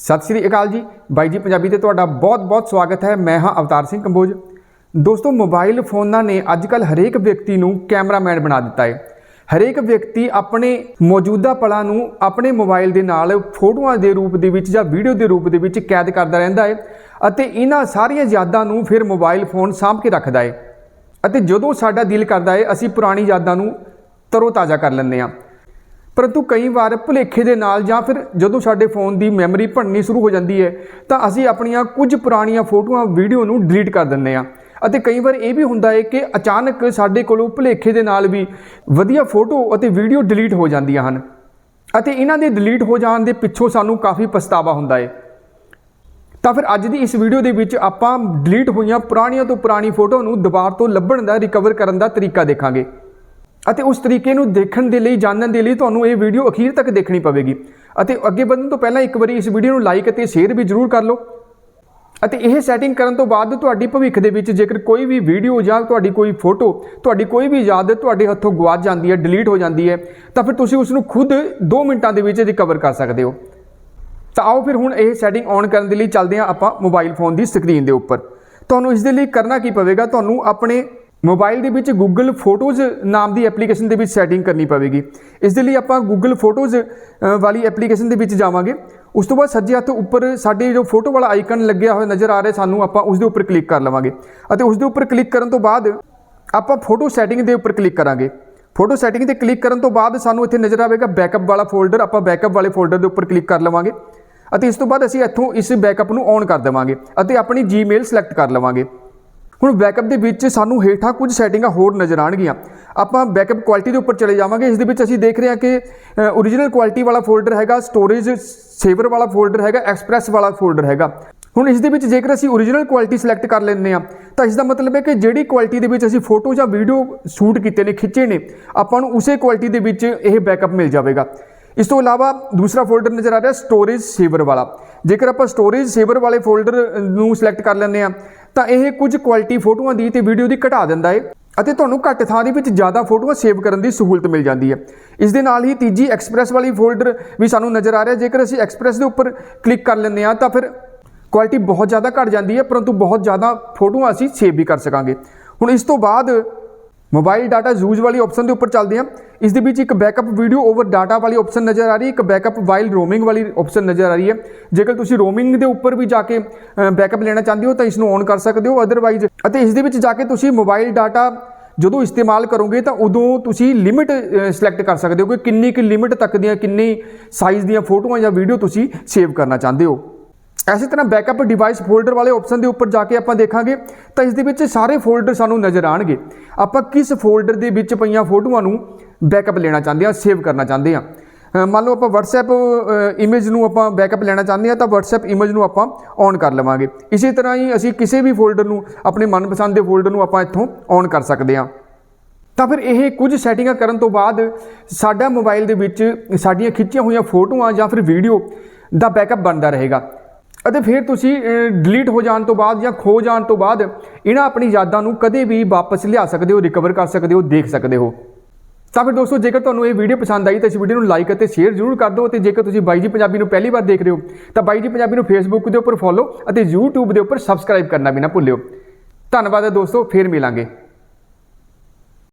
ਸਤਿ ਸ੍ਰੀ ਅਕਾਲ ਜੀ। ਬਾਈ ਜੀ, ਪੰਜਾਬੀ ਤੇ ਤੁਹਾਡਾ ਬਹੁਤ-ਬਹੁਤ ਸਵਾਗਤ ਹੈ। ਮੈਂ ਹਾਂ ਅਵਤਾਰ ਸਿੰਘ ਕੰਬੋਜ। ਦੋਸਤੋ, ਮੋਬਾਈਲ ਫੋਨਾਂ ਨੇ ਅੱਜਕੱਲ ਹਰੇਕ ਵਿਅਕਤੀ ਨੂੰ ਕੈਮਰਾਮੈਨ ਬਣਾ ਦਿੱਤਾ ਹੈ। ਹਰੇਕ ਵਿਅਕਤੀ ਆਪਣੇ ਮੌਜੂਦਾ ਪਲਾਂ ਨੂੰ ਆਪਣੇ ਮੋਬਾਈਲ ਦੇ ਨਾਲ ਫੋਟੋਆਂ ਦੇ ਰੂਪ ਦੇ ਵਿੱਚ ਜਾਂ ਵੀਡੀਓ ਦੇ ਰੂਪ ਦੇ ਵਿੱਚ ਕੈਦ ਕਰਦਾ ਰਹਿੰਦਾ ਹੈ ਅਤੇ ਇਹਨਾਂ ਸਾਰੀਆਂ ਯਾਦਾਂ ਨੂੰ ਫਿਰ ਮੋਬਾਈਲ ਫੋਨ ਸਾਂਭ ਕੇ ਰੱਖਦਾ ਹੈ। ਅਤੇ ਜਦੋਂ ਸਾਡਾ ਦਿਲ ਕਰਦਾ ਹੈ, ਅਸੀਂ ਪੁਰਾਣੀ ਯਾਦਾਂ ਨੂੰ ਤਰੋ-ਤਾਜ਼ਾ ਕਰ ਲੈਂਦੇ ਹਾਂ। ਪਰੰਤੂ ਕਈ ਵਾਰ ਭੁਲੇਖੇ ਦੇ ਨਾਲ ਜਾਂ ਫਿਰ ਜਦੋਂ ਸਾਡੇ ਫੋਨ ਦੀ ਮੈਮਰੀ ਭੰਨਣੀ ਸ਼ੁਰੂ ਹੋ ਜਾਂਦੀ ਹੈ, ਤਾਂ ਅਸੀਂ ਆਪਣੀਆਂ ਕੁਝ ਪੁਰਾਣੀਆਂ ਫੋਟੋਆਂ, ਵੀਡੀਓ ਨੂੰ ਡਿਲੀਟ ਕਰ ਦਿੰਦੇ ਹਾਂ। ਅਤੇ ਕਈ ਵਾਰ ਇਹ ਵੀ ਹੁੰਦਾ ਹੈ ਕਿ ਅਚਾਨਕ ਸਾਡੇ ਕੋਲੋਂ ਭੁਲੇਖੇ ਦੇ ਨਾਲ ਵੀ ਵਧੀਆ ਫੋਟੋ ਅਤੇ ਵੀਡੀਓ ਡਿਲੀਟ ਹੋ ਜਾਂਦੀਆਂ ਹਨ। ਅਤੇ ਇਹਨਾਂ ਦੇ ਡਿਲੀਟ ਹੋ ਜਾਣ ਦੇ ਪਿੱਛੋਂ ਸਾਨੂੰ ਕਾਫੀ ਪਛਤਾਵਾ ਹੁੰਦਾ ਹੈ। ਤਾਂ ਫਿਰ ਅੱਜ ਦੀ ਇਸ ਵੀਡੀਓ ਦੇ ਵਿੱਚ ਆਪਾਂ ਡਿਲੀਟ ਹੋਈਆਂ ਪੁਰਾਣੀਆਂ ਤੋਂ ਪੁਰਾਣੀ ਫੋਟੋ ਨੂੰ ਦੁਬਾਰਾ ਤੋਂ ਲੱਭਣ ਦਾ, ਰਿਕਵਰ ਕਰਨ ਦਾ ਤਰੀਕਾ ਦੇਖਾਂਗੇ। ਅਤੇ ਉਸ ਤਰੀਕੇ ਨੂੰ ਦੇਖਣ ਦੇ ਲਈ, ਜਾਣਨ ਦੇ ਲਈ ਤੁਹਾਨੂੰ ਇਹ ਵੀਡੀਓ ਅਖੀਰ ਤੱਕ ਦੇਖਣੀ ਪਵੇਗੀ। ਅਤੇ ਅੱਗੇ ਵਧਣ ਤੋਂ ਪਹਿਲਾਂ ਇੱਕ ਵਾਰੀ ਇਸ ਵੀਡੀਓ ਨੂੰ ਲਾਈਕ ਅਤੇ ਸ਼ੇਅਰ ਵੀ ਜ਼ਰੂਰ ਕਰ ਲਓ। ਅਤੇ ਇਹ ਸੈਟਿੰਗ ਕਰਨ ਤੋਂ ਬਾਅਦ ਤੁਹਾਡੀ ਭਵਿੱਖ ਦੇ ਵਿੱਚ ਜੇਕਰ ਕੋਈ ਵੀ ਵੀਡੀਓ ਜਾਂ ਤੁਹਾਡੀ ਕੋਈ ਫੋਟੋ ਤੁਹਾਡੀ ਕੋਈ ਵੀ ਯਾਦ ਤੁਹਾਡੇ ਹੱਥੋਂ ਗਵਾਚ ਜਾਂਦੀ ਹੈ ਡਿਲੀਟ ਹੋ ਜਾਂਦੀ ਹੈ, ਤਾਂ ਫਿਰ ਤੁਸੀਂ ਉਸ ਨੂੰ ਖੁਦ 2 ਮਿੰਟਾਂ ਦੇ ਵਿੱਚ ਰਿਕਵਰ ਕਰ ਸਕਦੇ ਹੋ। ਤਾਂ ਆਓ ਫਿਰ ਹੁਣ ਇਹ ਸੈਟਿੰਗ ਔਨ ਕਰਨ ਦੇ ਲਈ ਚੱਲਦੇ ਹਾਂ ਆਪਾਂ ਮੋਬਾਈਲ ਫੋਨ ਦੀ ਸਕਰੀਨ ਦੇ ਉੱਪਰ। ਤੁਹਾਨੂੰ ਇਸ ਦੇ ਲਈ ਕਰਨਾ ਕੀ ਪਵੇਗਾ? ਤੁਹਾਨੂੰ ਆਪਣੇ ਮੋਬਾਈਲ ਦੇ ਵਿੱਚ Google ਫੋਟੋਜ਼ ਨਾਮ ਦੀ ਐਪਲੀਕੇਸ਼ਨ ਦੇ ਵਿੱਚ ਸੈਟਿੰਗ ਕਰਨੀ ਪਵੇਗੀ। ਇਸ ਦੇ ਲਈ ਆਪਾਂ Google ਫੋਟੋਜ਼ ਵਾਲੀ ਐਪਲੀਕੇਸ਼ਨ ਦੇ ਵਿੱਚ ਜਾਵਾਂਗੇ। ਉਸ ਤੋਂ ਬਾਅਦ ਸੱਜੇ ਹੱਥ ਉੱਪਰ ਸਾਡੇ ਜੋ ਫੋਟੋ ਵਾਲਾ ਆਈਕਨ ਲੱਗਿਆ ਹੋਇਆ ਨਜ਼ਰ ਆ ਰਿਹਾ, ਸਾਨੂੰ ਆਪਾਂ ਉਸ ਦੇ ਉੱਪਰ ਕਲਿੱਕ ਕਰ ਲਵਾਂਗੇ। ਅਤੇ ਉਸ ਦੇ ਉੱਪਰ ਕਲਿੱਕ ਕਰਨ ਤੋਂ ਬਾਅਦ ਆਪਾਂ ਫੋਟੋ ਸੈਟਿੰਗ ਦੇ ਉੱਪਰ ਕਲਿੱਕ ਕਰਾਂਗੇ। ਫੋਟੋ ਸੈਟਿੰਗ ਤੇ ਕਲਿੱਕ ਕਰਨ ਤੋਂ ਬਾਅਦ ਸਾਨੂੰ ਇੱਥੇ ਨਜ਼ਰ ਆਵੇਗਾ ਬੈਕਅਪ ਵਾਲਾ ਫੋਲਡਰ ਆਪਾਂ ਬੈਕਅਪ ਵਾਲੇ ਫੋਲਡਰ ਦੇ ਉੱਪਰ ਕਲਿੱਕ ਕਰ ਲਵਾਂਗੇ। ਅਤੇ ਇਸ ਤੋਂ ਬਾਅਦ ਅਸੀਂ ਇੱਥੋਂ ਇਸ ਬੈਕਅਪ ਨੂੰ ਔਨ ਕਰ ਦੇਵਾਂਗੇ ਅਤੇ ਆਪਣੀ ਜੀਮੇਲ ਸਿਲੈਕਟ ਕਰ ਲਵਾਂਗੇ। ਹੁਣ ਬੈਕਅਪ ਦੇ ਵਿੱਚ ਸਾਨੂੰ ਹੇਠਾਂ ਕੁਝ ਸੈਟਿੰਗਾਂ ਹੋਰ ਨਜ਼ਰ ਆਣਗੀਆਂ ਆਪਾਂ ਬੈਕਅਪ ਕੁਆਲਿਟੀ ਦੇ ਉੱਪਰ ਚਲੇ ਜਾਵਾਂਗੇ। ਇਸ ਦੇ ਵਿੱਚ ਅਸੀਂ ਦੇਖ ਰਹੇ ਹਾਂ ਕਿ ਓਰੀਜਨਲ ਕੁਆਲਿਟੀ ਵਾਲਾ ਫੋਲਡਰ ਹੈਗਾ ਸਟੋਰੇਜ ਸੇਵਰ ਵਾਲਾ ਫੋਲਡਰ ਹੈਗਾ ਐਕਸਪ੍ਰੈਸ ਵਾਲਾ ਫੋਲਡਰ ਹੈਗਾ। ਹੁਣ ਇਸ ਦੇ ਵਿੱਚ ਜੇਕਰ ਅਸੀਂ ਓਰੀਜਨਲ ਕੁਆਲਿਟੀ ਸਿਲੈਕਟ ਕਰ ਲੈਂਦੇ ਆ ਤਾਂ ਇਸ ਦਾ ਮਤਲਬ ਹੈ ਕਿ ਜਿਹੜੀ ਕੁਆਲਿਟੀ ਦੇ ਵਿੱਚ ਅਸੀਂ ਫੋਟੋ ਜਾਂ ਵੀਡੀਓ ਸ਼ੂਟ ਕੀਤੇ ਨੇ, ਖਿੱਚੇ ਨੇ, ਆਪਾਂ ਨੂੰ ਉਸੇ ਕੁਆਲਿਟੀ ਦੇ ਵਿੱਚ ਇਹ ਬੈਕਅਪ ਮਿਲ ਜਾਵੇਗਾ। ਇਸ ਤੋਂ ਇਲਾਵਾ ਦੂਸਰਾ ਫੋਲਡਰ ਨਜ਼ਰ ਆ ਰਿਹਾ ਸਟੋਰੇਜ ਸੇਵਰ ਵਾਲਾ। ਜੇਕਰ ਆਪਾਂ ਸਟੋਰੇਜ ਸੇਵਰ ਵਾਲੇ ਫੋਲਡਰ ਨੂੰ ਸਿਲੈਕਟ ਕਰ ਲੈਂਦੇ ਆ ਤਾਂ ਇਹ ਕੁਝ ਕੁਆਲਿਟੀ ਫੋਟੋਆਂ ਦੀ ਤੇ ਵੀਡੀਓ ਦੀ ਘਟਾ ਦਿੰਦਾ ਹੈ ਅਤੇ ਤੁਹਾਨੂੰ ਘੱਟ ਥਾਂ ਦੇ ਵਿੱਚ ਜ਼ਿਆਦਾ ਫੋਟੋਆਂ ਸੇਵ ਕਰਨ ਦੀ ਸਹੂਲਤ ਮਿਲ ਜਾਂਦੀ ਹੈ ਇਸ ਦੇ ਨਾਲ ਹੀ ਤੀਜੀ ਐਕਸਪ੍ਰੈਸ ਵਾਲੀ ਫੋਲਡਰ ਵੀ ਸਾਨੂੰ ਨਜ਼ਰ ਆ ਰਿਹਾ। ਜੇਕਰ ਅਸੀਂ ਐਕਸਪ੍ਰੈਸ ਦੇ ਉੱਪਰ ਕਲਿੱਕ ਕਰ ਲੈਂਦੇ ਆ ਤਾਂ ਫਿਰ ਕੁਆਲਿਟੀ ਬਹੁਤ ਜ਼ਿਆਦਾ ਘਟ ਜਾਂਦੀ ਹੈ ਪਰੰਤੂ ਬਹੁਤ ਜ਼ਿਆਦਾ ਫੋਟੋਆਂ ਅਸੀਂ ਸੇਵ ਵੀ ਕਰ ਸਕਾਂਗੇ। ਹੁਣ ਇਸ ਤੋਂ ਬਾਅਦ ਮੋਬਾਈਲ ਡਾਟਾ ਯੂਜ਼ ਵਾਲੀ ਆਪਸ਼ਨ ਦੇ ਉੱਪਰ ਚੱਲਦੇ ਹਾਂ। ਇਸ ਦੇ ਵਿੱਚ ਇੱਕ ਬੈਕਅਪ ਵੀਡੀਓ ਓਵਰ ਡਾਟਾ ਵਾਲੀ ਆਪਸ਼ਨ ਨਜ਼ਰ ਆ ਰਹੀ ਹੈ, ਇੱਕ ਬੈਕਅਪ ਵਾਈਲ ਰੋਮਿੰਗ ਵਾਲੀ ਆਪਸ਼ਨ ਨਜ਼ਰ ਆ ਰਹੀ ਹੈ। ਜੇਕਰ ਤੁਸੀਂ ਰੋਮਿੰਗ ਦੇ ਉੱਪਰ ਵੀ ਜਾ ਕੇ ਬੈਕਅਪ ਲੈਣਾ ਚਾਹੁੰਦੇ ਹੋ ਤਾਂ ਇਸ ਨੂੰ ਔਨ ਕਰ ਸਕਦੇ ਹੋ। ਅਦਰਵਾਈਜ਼ ਅਤੇ ਇਸ ਦੇ ਵਿੱਚ ਜਾ ਕੇ ਤੁਸੀਂ ਮੋਬਾਈਲ ਡਾਟਾ ਜਦੋਂ ਇਸਤੇਮਾਲ ਕਰੋਗੇ ਤਾਂ ਉਦੋਂ ਤੁਸੀਂ ਲਿਮਿਟ ਸਿਲੈਕਟ ਕਰ ਸਕਦੇ ਹੋ ਕਿ ਕਿੰਨੀ ਕਿ ਲਿਮਿਟ ਤੱਕ ਦੀਆਂ, ਕਿੰਨੀ ਸਾਈਜ਼ ਦੀਆਂ ਫੋਟੋਆਂ ਜਾਂ ਵੀਡੀਓ ਤੁਸੀਂ ਸੇਵ ਕਰਨਾ ਚਾਹੁੰਦੇ ਹੋ। ਇਸੇ ਤਰ੍ਹਾਂ ਬੈਕਅਪ ਡਿਵਾਈਸ ਫੋਲਡਰ ਵਾਲੇ ਆਪਸ਼ਨ ਦੇ ਉੱਪਰ ਜਾ ਕੇ ਆਪਾਂ ਦੇਖਾਂਗੇ, ਤਾਂ ਇਸ ਦੇ ਵਿੱਚ ਸਾਰੇ ਫੋਲਡਰ ਸਾਨੂੰ ਨਜ਼ਰ ਆਣਗੇ। ਆਪਾਂ ਕਿਸ ਫੋਲਡਰ ਦੇ ਵਿੱਚ ਪਈਆਂ ਫੋਟੋਆਂ ਨੂੰ ਬੈਕਅਪ ਲੈਣਾ ਚਾਹੁੰਦੇ ਹਾਂ ਸੇਵ ਕਰਨਾ ਚਾਹੁੰਦੇ ਹਾਂ? ਮੰਨ ਲਓ ਆਪਾਂ WhatsApp ਇਮੇਜ ਨੂੰ ਆਪਾਂ ਬੈਕਅਪ ਲੈਣਾ ਚਾਹੁੰਦੇ ਹਾਂ, ਤਾਂ WhatsApp ਇਮੇਜ ਨੂੰ ਆਪਾਂ ਔਨ ਕਰ ਲਵਾਂਗੇ। ਇਸੇ ਤਰ੍ਹਾਂ ਹੀ ਅਸੀਂ ਕਿਸੇ ਵੀ ਫੋਲਡਰ ਨੂੰ, ਆਪਣੇ ਮਨਪਸੰਦ ਦੇ ਫੋਲਡਰ ਨੂੰ ਆਪਾਂ ਇੱਥੋਂ ਔਨ ਕਰ ਸਕਦੇ ਹਾਂ। ਤਾਂ ਫਿਰ ਇਹ ਕੁਝ ਸੈਟਿੰਗਾਂ ਕਰਨ ਤੋਂ ਬਾਅਦ ਸਾਡਾ ਮੋਬਾਈਲ ਦੇ ਵਿੱਚ ਸਾਡੀਆਂ ਖਿੱਚੀਆਂ ਹੋਈਆਂ ਫੋਟੋਆਂ ਜਾਂ ਫਿਰ ਵੀਡੀਓ ਦਾ ਬੈਕਅਪ ਬਣਦਾ ਰਹੇਗਾ। ਅਤੇ ਫਿਰ ਤੁਸੀਂ ਡਿਲੀਟ ਹੋ ਜਾਣ ਤੋਂ ਬਾਅਦ ਜਾਂ ਖੋ ਜਾਣ ਤੋਂ ਬਾਅਦ ਇਹਨਾਂ ਆਪਣੀ ਯਾਦਾਂ ਨੂੰ ਕਦੇ ਵੀ ਵਾਪਸ ਲਿਆ ਸਕਦੇ ਹੋ ਰਿਕਵਰ ਕਰ ਸਕਦੇ ਹੋ, ਦੇਖ ਸਕਦੇ ਹੋ। ਤਾਂ ਫਿਰ ਦੋਸਤੋ, ਜੇਕਰ ਤੁਹਾਨੂੰ ਇਹ ਵੀਡੀਓ ਪਸੰਦ ਆਈ ਤਾਂ ਇਸ ਵੀਡੀਓ ਨੂੰ ਲਾਈਕ ਅਤੇ ਸ਼ੇਅਰ ਜ਼ਰੂਰ ਕਰ ਦਿਓ ਅਤੇ ਜੇਕਰ ਤੁਸੀਂ ਬਾਈ ਜੀ ਪੰਜਾਬੀ ਨੂੰ ਪਹਿਲੀ ਵਾਰ ਦੇਖ ਰਹੇ ਹੋ, ਤਾਂ ਬਾਈ ਜੀ ਪੰਜਾਬੀ ਨੂੰ ਫੇਸਬੁੱਕ ਦੇ ਉੱਪਰ ਫੋਲੋ ਅਤੇ YouTube ਦੇ ਉੱਪਰ ਸਬਸਕ੍ਰਾਈਬ ਕਰਨਾ ਵੀ ਨਾ ਭੁੱਲਿਓ। ਧੰਨਵਾਦ ਹੈ ਦੋਸਤੋ, ਫੇਰ ਮਿਲਾਂਗੇ।